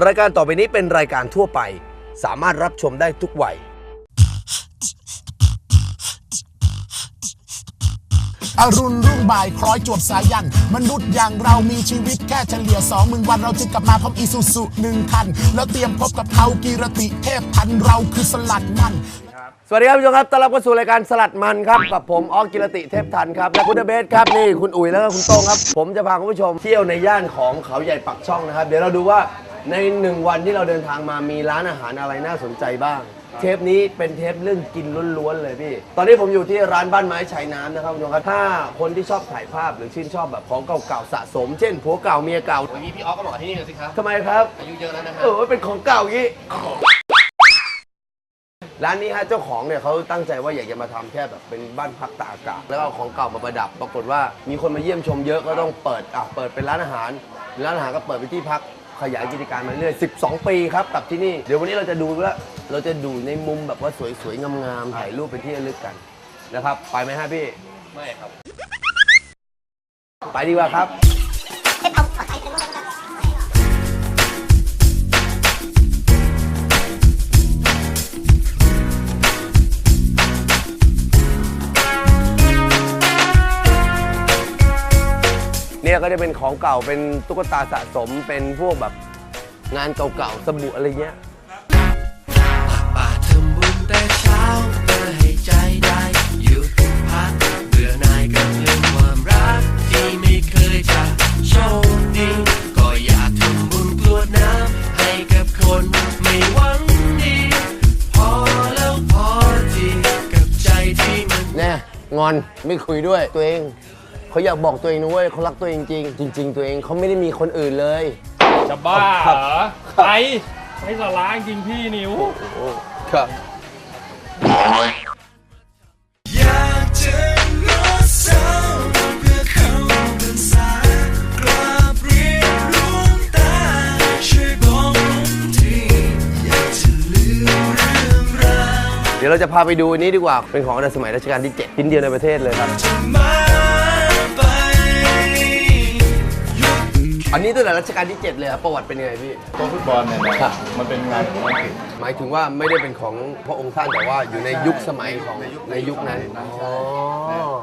รายการต่อไปนี้เป็นรายการทั่วไป สามารถรับชมได้ทุกวัย อรุณรุ่งบ่ายคล้อยจวบสายัน มนุษย์อย่างเรามีชีวิตแค่เฉลี่ยสองหมื่นวันเราจึงกลับมาพร้อมอีซูซุหนึ่งคัน แล้วเตรียมพบกับเขากีรติเทพพันธุ์เราคือสลัดมัน สวัสดีครับผู้ชมครับต้อนรับเข้าสู่รายการสลัดมันครับ กับผมออกกิรติเทพทันครับ และคุณเดอะเบสครับ นี่คุณอุ๋ยแล้วก็คุณโต้งครับ ผมจะพาคุณผู้ชมเที่ยวในย่านของเขาใหญ่ปักช่องนะครับ เดี๋ยวเราดูว่า ในหนึ่งวันที่เราเดินทางมามีร้านอาหารอะไรน่าสนใจบ้าง เทปนี้เป็นเทปเรื่องกินล้วนๆเลยพี่ ตอนนี้ผมอยู่ที่ร้านบ้านไม้ชายน้ำนะครับคุณผู้ชมครับถ้าคนที่ชอบถ่ายภาพหรือชื่นชอบแบบของเก่าๆสะสม เช่นผัวเก่าเมียเก่าวันนี้พี่ออฟก็บอกที่นี่เลยสิครับทำไมครับอายุเยอะแล้วนะฮะเออเป็นของเก่าอย่างงี้ร้านนี้ฮะเจ้าของเนี่ยเขาตั้งใจว่าอยากจะมาทำแค่แบบเป็นบ้านพักตากอากาศแล้วก็เอาของเก่ามาประดับ ปรากฏว่ามีคนมาเยี่ยมชมเยอะก็ต้องเปิดอะเปิดเป็นร้านอาหาร ร้านอาหารก็เปิดเป็นที่พัก ขยายกิจการมาเรื่อย12 ปีครับกับที่นี่ เดี๋ยววันนี้เราจะดูว่าเราจะดูในมุมแบบว่าสวยๆงามๆถ่ายรูปเป็นที่ระลึกกันนะครับ ไปไหมฮะพี่ ไม่ครับ ไปดีกว่าครับ เนี่ยก็จะเป็นของเก่าเป็นตุ๊กตาสะสมเป็นพวกแบบงานเก่าๆสบู่อะไรเงี้ยป่าทำบุญแต่เช้าเพื่อให้ใจได้หยุดพักเบื่อหน่ายกับเรื่องความรักที่ไม่เคยจะโชคดีก็อยากทำบุญกรวดน้ำให้กับคนไม่หวังดีพอแล้วพอทีกับใจที่มันแน่งอนไม่คุยด้วยตัวเอง เขาอยากบอกตัวเองนะเว้ยเขารักตัวเองจริงจริง ๆ ตัวเองเขาไม่ได้มีคนอื่นเลย จะบ้าครับเหรอไปไปสาระจริงพี่นิว ครับ อยากจะงอเศร้าเพื่อเข้าพรรษากราบเรียนหลวงตา ช่วยบอกผมทีอยากจะลืมเรื่องราวเดี๋ยวเราจะพาไปดูอันนี้ดีกว่า เป็นของในสมัยรัชกาลที่ 7 ชิ้นเดียวในประเทศเลยครับมา อันนี้ตั้งแต่รัชกาลที่ 7 เลยครับประวัติเป็นยังไงพี่ โต๊ะฟุตบอลเนี่ยนะครับ มันเป็นงานของอังกฤษ หมายถึงว่าไม่ได้เป็นของพระองค์ท่านแต่ว่าอยู่ในยุคสมัยของในยุคนั้น อ๋อ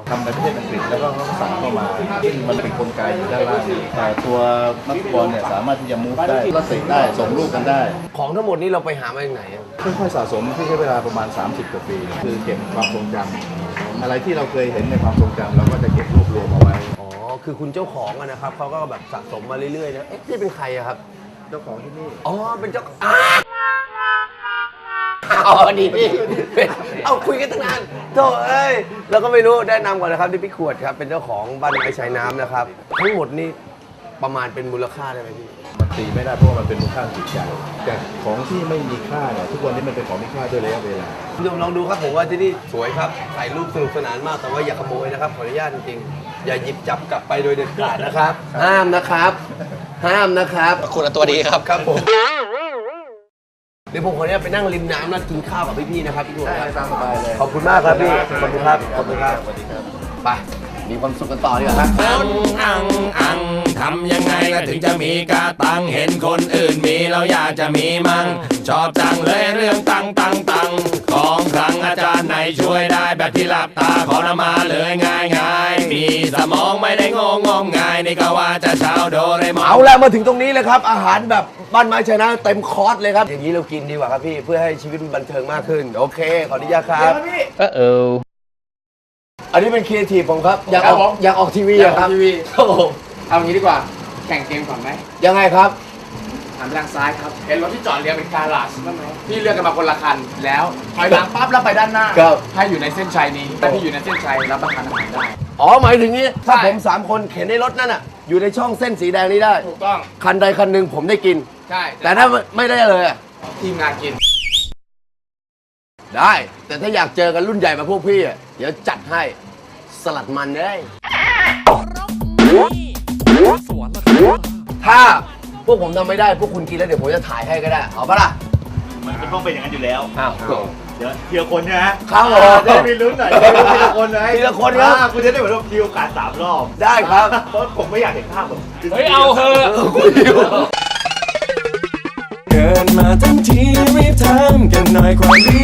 ทำในประเทศอังกฤษแล้วก็เขาสั่งเข้ามาซึ่งมันเป็นกลไกอยู่ด้านล่างนี้แต่ตัวนักฟุตบอลเนี่ยสามารถที่จะมูฟได้ก็เตะได้ส่งลูกกันได้ ของทั้งหมดนี้เราไปหามาจากไหนอะค่อยๆสะสมที่ใช้เวลาประมาณ 30 กว่าปี คือเก็บความทรงจำอะไรที่เราเคยเห็นในความทรงจำเราก็จะเก็บรวบรวมเอาไว้อ๋อ คือคุณเจ้าของอะนะครับเขาก็แบบสะสมมาเรื่อยๆนะเอ๊ะนี่เป็นใครอะครับ เจ้าของที่นี่ อ๋อ เป็นเจ้าอ้าอ๋อดีพี่เอาคุยกันตั้งนานโธ่เอ้ยเราก็ไม่รู้แนะนำก่อนนะครับที่พี่ขวดครับ เป็นเจ้าของบ้านไม้ชายน้ำนะครับ ทั้งหมดนี่ประมาณเป็นมูลค่าได้ไหมพี่ มันตีไม่ได้เพราะว่ามันเป็นมูลค่าจิตใจแต่ของที่ไม่มีค่าเนี่ยทุกวันนี้มันเป็นของมีค่าด้วยระยะเวลาคุณผู้ชมลองดูครับผมว่าที่นี่สวยครับถ่ายรูปสนุกสนานมากแต่ว่าอย่าขโมยนะครับขออนุญาตจริงๆ อย่าหยิบจับกลับไปโดยเด็ดขาดนะครับ ห้ามนะครับ ห้ามนะครับ คุณตัวดีครับ ครับผม เดี๋ยวผมขออนุญาตไปนั่งริมน้ำแล้วกินข้าวกับพี่ๆนะครับพี่ทุกคนครับได้ตามสบายเลย ขอบคุณมากครับพี่ ขอบคุณครับ ขอบคุณครับ ไป มีความสุขกันต่อดีกว่าครับ อังอังอังทำยังไงก็ถึงจะมีกาตังเห็นคนอื่นมีเราอยากจะมีมั่งชอบจังเลยเรื่องตังตังตังของครั้งอาจารย์ไหนช่วยได้แบบที่หลับตาขอนำมาเลยง่ายง่ายๆมีสมองไม่ได้งงงมงายนี่ก็ว่าจะเช้าโดเรมอนเอาแล้วมาถึงตรงนี้เลยครับ อาหารแบบบ้านไม้ชายนะเต็มคอร์สเลยครับ อย่างนี้เรากินดีกว่าครับพี่เพื่อให้ชีวิตมันบันเทิงมากขึ้น โอเค ขออนุญาตครับ เออ อันนี้เป็นครีเอทีฟผมครับ อยากอครัอบกผมอยากออกทีวีอยากอะอคอรับกทีวีโอ้โหเอางี้ดีกว่า แข่งเกมก่อนไหมยังไงครับ หันไปทางซ้ายครับเห็นรถที่จอดเรียงเป็นการาชใช่ไหมพี่เลือกกันมาคนละคันแล้วถอยหลังปั๊บแล้วไปด้านหน้าครับ ให้อยู่ในเส้นชัยนี้ถ้าพี่อยู่ในเส้นชัยรับประทานอาหารได้ อ๋อหมายถึงนี้ถ้าใช่ ผมสามคนเข็นในรถนั่นน่ะ อยู่ในช่องเส้นสีแดงนี้ได้ ถูกต้องคันใดคันหนึ่งผมได้กิน ใช่แต่ถ้าไม่ได้เลยอะทีมงานกิน ได้ แต่ถ้าอยากเจอกันรุ่นใหญ่มาพวกพี่อะเดี๋ยวจัดให้สลัดมันเลยถ้าพวกผมทำไม่ได้พวกคุณกินแล้วเดี๋ยวผมจะถ่ายให้ก็ได้เอาปะล่ะมันจะต้องเป็นอย่างนั้นอยู่แล้ว อ้าว เดี๋ยวทีละคนใช่ไหมครับผมอ่าจะได้มีลุ้นหน่อยทีละคนไหมทีละคนครับอ่าคุณจะได้เหมือนว่ามีโอกาสสามรอบได้ครับ เพราะผมไม่อยากเห็นภาพแบบ เฮ้ย เอาเถอะ กิดมาทั้งทีรีบทำกันหน่อยความดี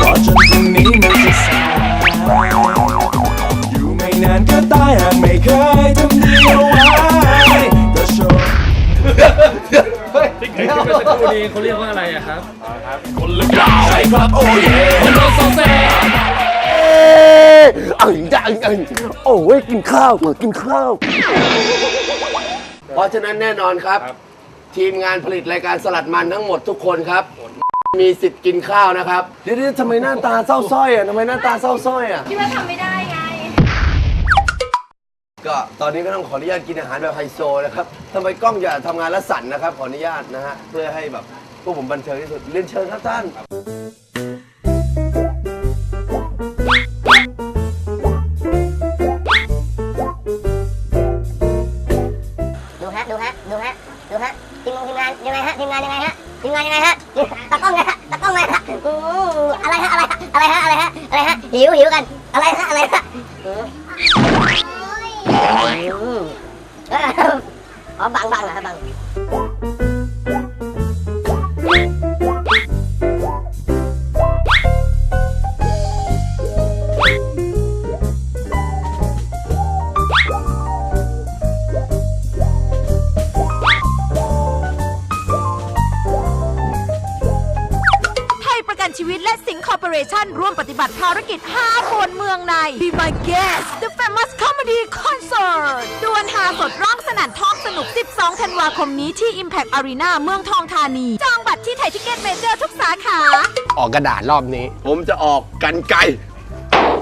รอจนพรุ่งนี้มันจะสายอยู่ไม่นานก็ตายหากไม่เคยทำดีเอาไว้ก็โชว์เฮ้ยเมื่อสักครู่นี้เขาเรียกว่าอะไรอะครับ คนลึกดาวใช่ครับโอ้ยคนโลอซเซเอ้ยได้เอ้ยโอ้ยกินข้าวเหมือกินข้าว เพราะฉะนั้นแน่นอนครับ ทีมงานผลิตรายการสลัดมันทั้งหมดทุกคนครับ มีสิทธิ์กินข้าวนะครับเดี๋ยวๆทำไมหน้าตาเศร้าส้อยอะทำไมหน้าตาเศร้าส้อยอะ คิดว่าทำไม่ได้ไง ก็ตอนนี้ก็ต้องขออนุญาตกินอาหารแบบไฮโซนะครับทำไมกล้องอย่าทำงานละสั่นนะครับ ขออนุญาตนะฮะ เพื่อให้แบบพวกผมบันเทิงที่สุด เรียนเชิญครับท่าน หิวหิวกัน อะไรฮะอะไรฮะอืมอืมเอออ๋อบังบังนะครับบัง ชีวิตและสิงห์คอร์ปอเรชั่นร่วมปฏิบัติภารกิจ 5 คนเมืองใน Be My Guest The Famous Comedy Concert ดวลหาสดร้องสนั่นท้องสนุก 12 ธันวาคมนี้ที่ Impact Arena เมืองทองธานี จองบัตรที่ไทยทิเก็ตเมเจอร์ทุกสาขา ออกกระดาษรอบนี้ ผมจะออกกันไกล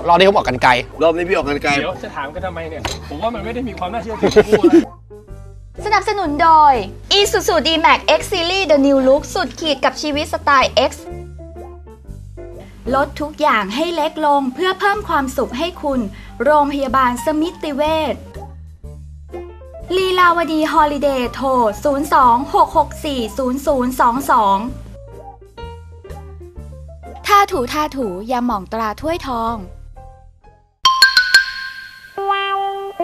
รอบนี้ผมออกกันไกลรอบนี้พี่ออกกันไกลเดี๋ยวจะถามกันทำไมเนี่ย ผมว่ามันไม่ได้มีความน่าเชื่อถือทั้งคู่นะสนับสนุนโดย Isuzu D-Max X Series The New Look สุดขีดกับชีวิตสไตล์ X ลดทุกอย่างให้เล็กลงเพื่อเพิ่มความสุขให้คุณ โรงพยาบาลสมิติเวชลีลาวดีฮอลิเดย์โทร 026640022ท่าถูท่าถูยาหม่องตราถ้วยทอง Wow,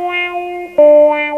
wow, wow.